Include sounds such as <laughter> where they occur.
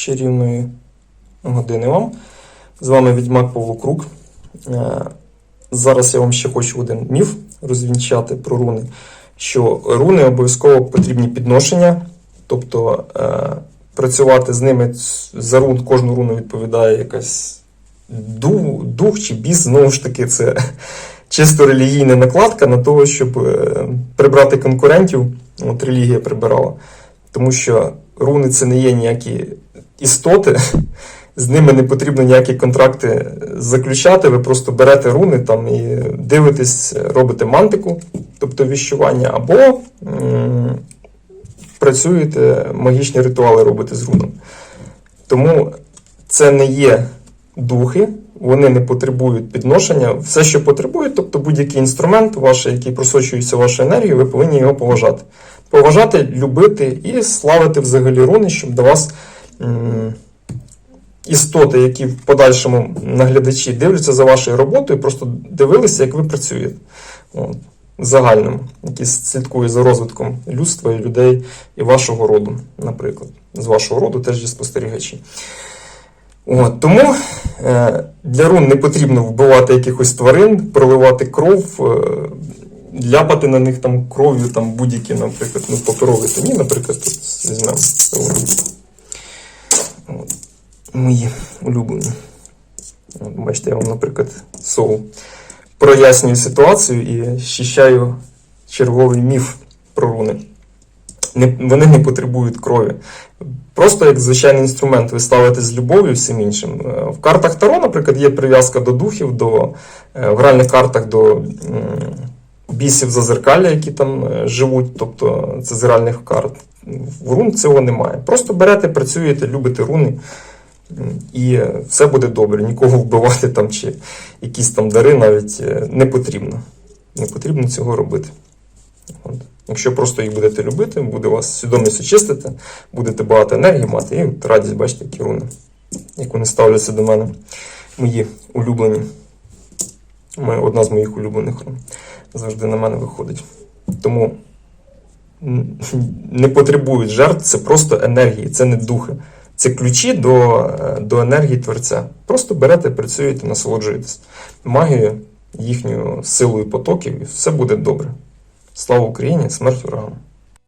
чарівної години вам. З вами відьмак Павло. Е, Зараз я вам ще хочу один міф розвінчати про руни. Що руни обов'язково потрібні підношення, тобто е, працювати з ними за рун, кожну руну відповідає якась дух, дух чи біс, знову ж таки, це <laughs> чисто релігійна накладка на того, щоб е, прибрати конкурентів. От релігія прибирала. Тому що руни це не є ніякі істоти, з ними не потрібно ніякі контракти заключати. Ви просто берете руни там і дивитесь, робите мантику, тобто віщування, або м, працюєте, магічні ритуали робите з рунами. Тому це не є духи, вони не потребують підношення. Все, що потребують, тобто будь-який інструмент, ваш, який просочується вашу енергію, ви повинні його поважати. Поважати, любити і славити взагалі руни, щоб до вас істоти, які в подальшому наглядачі дивляться за вашою роботою, просто дивилися, як ви працюєте. От. В загальному, які слідкують за розвитком людства і людей і вашого роду, наприклад. З вашого роду теж є спостерігачі. От, тому е, для рун не потрібно вбивати якихось тварин, проливати кров, е, ляпати на них там кров'ю, там будь-які, наприклад, ну, паперові тоні, наприклад, візьмемо. От, мої улюблені. Бачите, я вам, наприклад, соу прояснюю ситуацію і щищаю черговий міф про руни. Не, вони не потребують крові. Просто як звичайний інструмент ви ставите з любов'ю всім іншим. Е, В картах Таро, наприклад, є прив'язка до духів, до е, в гральних картах до бісів зазеркалля, які там е, живуть, тобто це з гральних карт. В рун цього немає. Просто берете, працюєте, любите руни, і все буде добре. Нікого вбивати там чи якісь там дари навіть е, не потрібно. Не потрібно цього робити. От. Якщо просто їх будете любити, буде вас свідомість очистити, будете багато енергії мати, і от радість, бачите, які руни, як вони ставляться до мене. Мої улюблені. Одна з моїх улюблених рун завжди на мене виходить. Тому не потребують жертв, це просто енергії, це не духи. Це ключі до, е, до енергії Творця. Просто берете, працюєте, насолоджуєтесь магією, їхньою силою потоків, і все буде добре. Слава Україні, смерть ворогам!